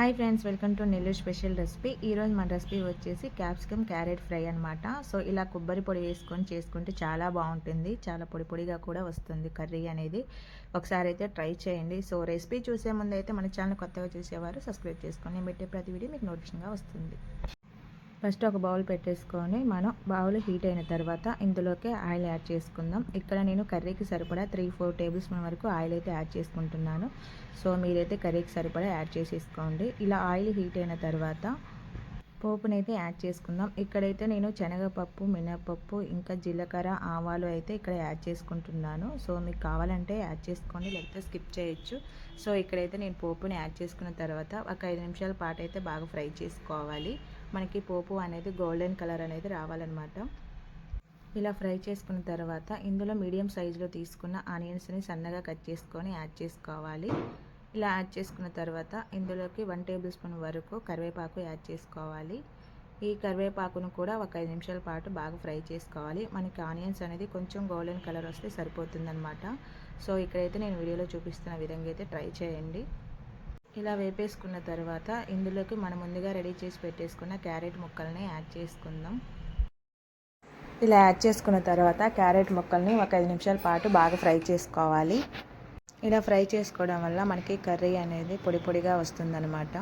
Hi friends welcome to Nellore special recipe. ఈరోజు మన recipe వచ్చేసి క్యాప్సికమ్ క్యారెట్ ఫ్రై అనమాట సో ఇలా కొబ్బరి పొడి వేసుకొని చేసుకుంటే చాలా బాగుంటుంది. చాలా పొడి పొడిగా కూడా వస్తుంది కర్రీ అనేది. ఒకసారి అయితే ట్రై చేయండి. సో రెసిపీ చూసే ముందు అయితే మన ఛానల్ కొత్తగా చూసేవారు సబ్స్క్రైబ్ చేసుకొని పెట్టే ప్రతి వీడియో మీకు నోటిఫికేషన్గా వస్తుంది. ఫస్ట్ ఒక బౌల్ పెట్టేసుకొని మనం బౌల్ హీట్ అయిన తర్వాత ఇందులోకి ఆయిల్ యాడ్ చేసుకుందాం. ఇక్కడ నేను కర్రీకి సరిపడా త్రీ ఫోర్ టేబుల్ స్పూన్ వరకు ఆయిల్ అయితే యాడ్ చేసుకుంటున్నాను. సో మీరైతే కర్రీకి సరిపడా యాడ్ చేసేసుకోండి. ఇలా ఆయిల్ హీట్ అయిన తర్వాత పోపునైతే యాడ్ చేసుకుందాం. ఇక్కడైతే నేను శనగపప్పు మినపప్పు ఇంకా జీలకర్ర ఆవాలు అయితే ఇక్కడ యాడ్ చేసుకుంటున్నాను. సో మీకు కావాలంటే యాడ్ చేసుకోండి లేకపోతే స్కిప్ చేయొచ్చు. సో ఇక్కడైతే నేను పోపుని యాడ్ చేసుకున్న తర్వాత ఒక ఐదు నిమిషాల పాటు అయితే బాగా ఫ్రై చేసుకోవాలి. మనకి పోపు అనేది గోల్డెన్ కలర్ అనేది రావాలన్నమాట. ఇలా ఫ్రై చేసుకున్న తర్వాత ఇందులో మీడియం సైజులో తీసుకున్న ఆనియన్స్ని సన్నగా కట్ చేసుకొని యాడ్ చేసుకోవాలి. ఇలా యాడ్ చేసుకున్న తర్వాత ఇందులోకి వన్ టేబుల్ స్పూన్ వరకు కరివేపాకు యాడ్ చేసుకోవాలి. ఈ కరివేపాకును కూడా ఒక ఐదు నిమిషాల పాటు బాగా ఫ్రై చేసుకోవాలి. మనకి ఆనియన్స్ అనేది కొంచెం గోల్డెన్ కలర్ వస్తే సరిపోతుందన్నమాట. సో ఇక్కడైతే నేను వీడియోలో చూపిస్తున్న విధంగా అయితే ట్రై చేయండి. ఇలా వేపేసుకున్న తర్వాత ఇందులోకి మనం ముందుగా రెడీ చేసి పెట్టేసుకున్న క్యారెట్ ముక్కల్ని యాడ్ చేసుకుందాం. ఇలా యాడ్ చేసుకున్న తర్వాత క్యారెట్ ముక్కల్ని ఒక ఐదు నిమిషాల పాటు బాగా ఫ్రై చేసుకోవాలి. ఇలా ఫ్రై చేసుకోవడం వల్ల మనకి కర్రీ అనేది పొడి పొడిగా వస్తుందన్నమాట.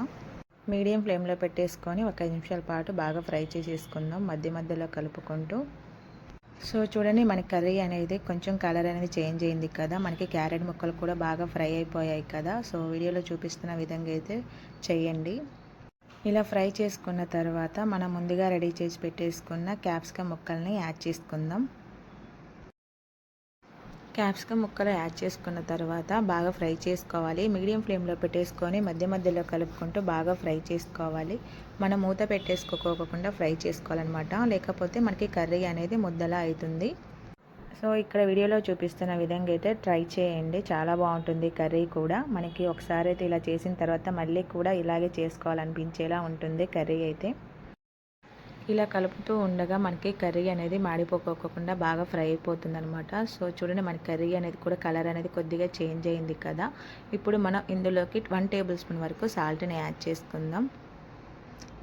మీడియం ఫ్లేమ్లో పెట్టేసుకొని ఒక ఐదు నిమిషాల పాటు బాగా ఫ్రై చేసేసుకుందాం. మధ్య మధ్యలో కలుపుకుంటూ సో చూడండి మనకి కర్రీ అనేది కొంచెం కలర్ అనేది చేంజ్ అయింది కదా. మనకి క్యారెట్ ముక్కలు కూడా బాగా ఫ్రై అయిపోయాయి కదా. సో వీడియోలో చూపిస్తున్న విధంగా అయితే చేయండి. ఇలా ఫ్రై చేసుకున్న తర్వాత మనం ముందుగా రెడీ చేసి పెట్టేసుకున్న క్యాప్సికమ్ ముక్కల్ని యాడ్ చేసుకుందాం. క్యాప్సికమ్ ముక్కలు యాడ్ చేసుకున్న తర్వాత బాగా ఫ్రై చేసుకోవాలి. మీడియం ఫ్లేమ్లో పెట్టేసుకొని మధ్య మధ్యలో కలుపుకుంటూ బాగా ఫ్రై చేసుకోవాలి. మనం మూత పెట్టేసుకోకోకుండా ఫ్రై చేసుకోవాలన్నమాట. లేకపోతే మనకి కర్రీ అనేది ముద్దలా అవుతుంది సో ఇక్కడ వీడియోలో చూపిస్తున్న విధంగా అయితే ట్రై చేయండి. చాలా బాగుంటుంది కర్రీ కూడా. మనకి ఒకసారి అయితే ఇలా చేసిన తర్వాత మళ్ళీ కూడా ఇలాగే చేసుకోవాలనిపించేలా ఉంటుంది కర్రీ అయితే. ఇలా కలుపుతూ ఉండగా మనకి కర్రీ అనేది మాడిపోకోకుండా బాగా ఫ్రై అయిపోతుంది అనమాట సో చూడండి మన కర్రీ అనేది కూడా కలర్ అనేది కొద్దిగా చేంజ్ అయింది కదా. ఇప్పుడు మనం ఇందులోకి వన్ టేబుల్ స్పూన్ వరకు సాల్ట్ని యాడ్ చేసుకుందాం.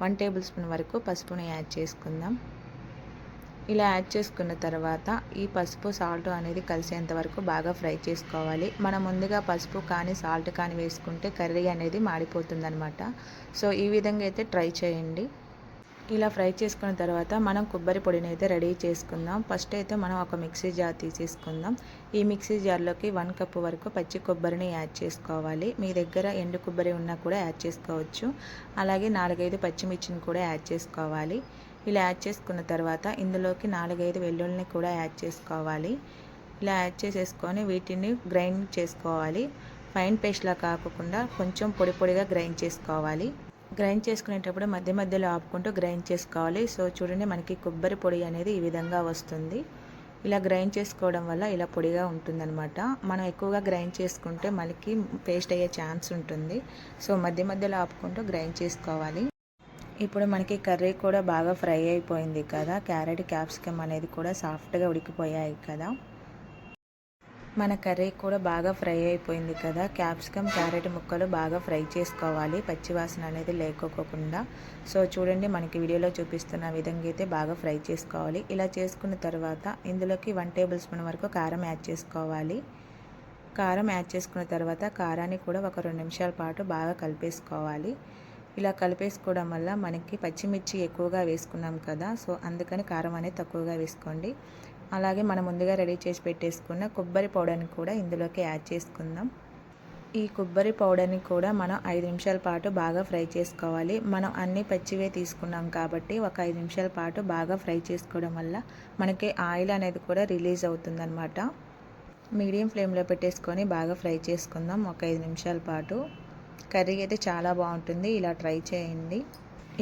వన్ టేబుల్ స్పూన్ వరకు పసుపుని యాడ్ చేసుకుందాం. ఇలా యాడ్ చేసుకున్న తర్వాత ఈ పసుపు సాల్ట్ అనేది కలిసేంత వరకు బాగా ఫ్రై చేసుకోవాలి. మనం ముందుగా పసుపు కానీ సాల్ట్ కానీ వేసుకుంటే కర్రీ అనేది మాడిపోతుంది అనమాట సో ఈ విధంగా అయితే ట్రై చేయండి. ఇలా ఫ్రై చేసుకున్న తర్వాత మనం కొబ్బరి పొడిని అయితే రెడీ చేసుకుందాం. ఫస్ట్ అయితే మనం ఒక మిక్సీ జార్ తీసేసుకుందాం. ఈ మిక్సీ జార్లోకి వన్ కప్ వరకు పచ్చి కొబ్బరిని యాడ్ చేసుకోవాలి. మీ దగ్గర ఎండు కొబ్బరి ఉన్నా కూడా యాడ్ చేసుకోవచ్చు. అలాగే నాలుగైదు పచ్చిమిర్చిని కూడా యాడ్ చేసుకోవాలి. ఇలా యాడ్ చేసుకున్న తర్వాత ఇందులోకి నాలుగైదు వెల్లుల్లిని కూడా యాడ్ చేసుకోవాలి. ఇలా యాడ్ చేసేసుకొని వీటిని గ్రైండ్ చేసుకోవాలి. ఫైన్ పేస్ట్లా కాకుండా కొంచెం పొడి పొడిగా గ్రైండ్ చేసుకోవాలి. గ్రైండ్ చేసుకునేటప్పుడు మధ్య మధ్యలో ఆపుకుంటూ గ్రైండ్ చేసుకోవాలి. సో చూడండి మనకి కొబ్బరి పొడి అనేది ఈ విధంగా వస్తుంది. ఇలా గ్రైండ్ చేసుకోవడం వల్ల ఇలా పొడిగా ఉంటుందన్నమాట. మనం ఎక్కువగా గ్రైండ్ చేసుకుంటే మనకి పేస్ట్ అయ్యే ఛాన్స్ ఉంటుంది. సో మధ్య మధ్యలో ఆపుకుంటూ గ్రైండ్ చేసుకోవాలి. ఇప్పుడు మనకి కర్రీ కూడా బాగా ఫ్రై అయిపోయింది కదా. క్యారెట్ క్యాప్సికమ్ అనేది కూడా సాఫ్ట్గా ఉడికిపోయాయి కదా. మన కర్రీ కూడా బాగా ఫ్రై అయిపోయింది కదా. క్యాప్సికమ్ క్యారెట్ ముక్కలు బాగా ఫ్రై చేసుకోవాలి. పచ్చివాసన అనేది లేకోకుండా సో చూడండి మనకి వీడియోలో చూపిస్తున్న విధంగా అయితే బాగా ఫ్రై చేసుకోవాలి. ఇలా చేసుకున్న తర్వాత ఇందులోకి వన్ టేబుల్ స్పూన్ వరకు కారం యాడ్ చేసుకోవాలి. కారం యాడ్ చేసుకున్న తర్వాత కారాన్ని కూడా ఒక రెండు నిమిషాల పాటు బాగా కలిపేసుకోవాలి. ఇలా కలిపేసుకోవడం వల్ల మనకి పచ్చిమిర్చి ఎక్కువగా వేసుకున్నాం కదా. సో అందుకని కారం అనేది తక్కువగా వేసుకోండి. అలాగే మనం ముందుగా రెడీ చేసి పెట్టేసుకున్న కొబ్బరి పౌడర్ని కూడా ఇందులోకి యాడ్ చేసుకుందాం. ఈ కొబ్బరి పౌడర్ని కూడా మనం ఐదు నిమిషాల పాటు బాగా ఫ్రై చేసుకోవాలి. మనం అన్ని పచ్చివే తీసుకున్నాం కాబట్టి ఒక ఐదు నిమిషాల పాటు బాగా ఫ్రై చేసుకోవడం వల్ల మనకి ఆయిల్ అనేది కూడా రిలీజ్ అవుతుందన్నమాట. మీడియం ఫ్లేమ్లో పెట్టేసుకొని బాగా ఫ్రై చేసుకుందాం ఒక ఐదు నిమిషాల పాటు. కర్రీ అయితే చాలా బాగుంటుంది. ఇలా ట్రై చేయండి.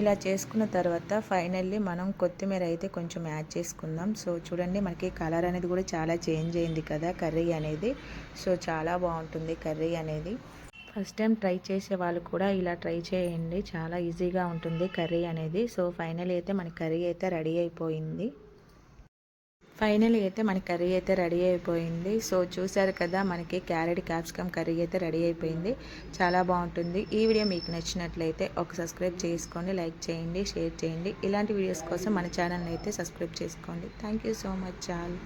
ఇలా చేసుకున్న తర్వాత ఫైనల్లీ మనం కొత్తిమీర అయితే కొంచెం యాడ్ చేసుకుందాం. సో చూడండి మనకి కలర్ అనేది కూడా చాలా చేంజ్ అయింది కదా కర్రీ అనేది. సో చాలా బాగుంటుంది కర్రీ అనేది. ఫస్ట్ టైం ట్రై చేసే వాళ్ళు కూడా ఇలా ట్రై చేయండి. చాలా ఈజీగా ఉంటుంది కర్రీ అనేది. సో ఫైనల్ అయితే మన కర్రీ అయితే రెడీ అయిపోయింది. ఫైనల్ అయితే మన కర్రీ అయితే రెడీ అయిపోయింది. సో చూసారు కదా మనకి క్యారెట్ క్యాప్సికమ్ కర్రీ అయితే రెడీ అయిపోయింది. చాలా బాగుంటుంది. ఈ వీడియో మీకు నచ్చినట్లయితే ఒక సబ్స్క్రైబ్ చేసుకోండి లైక్ చేయండి షేర్ చేయండి. ఇలాంటి వీడియోస్ కోసం మన ఛానల్ని అయితే సబ్స్క్రైబ్ చేసుకోండి. Thank you so much all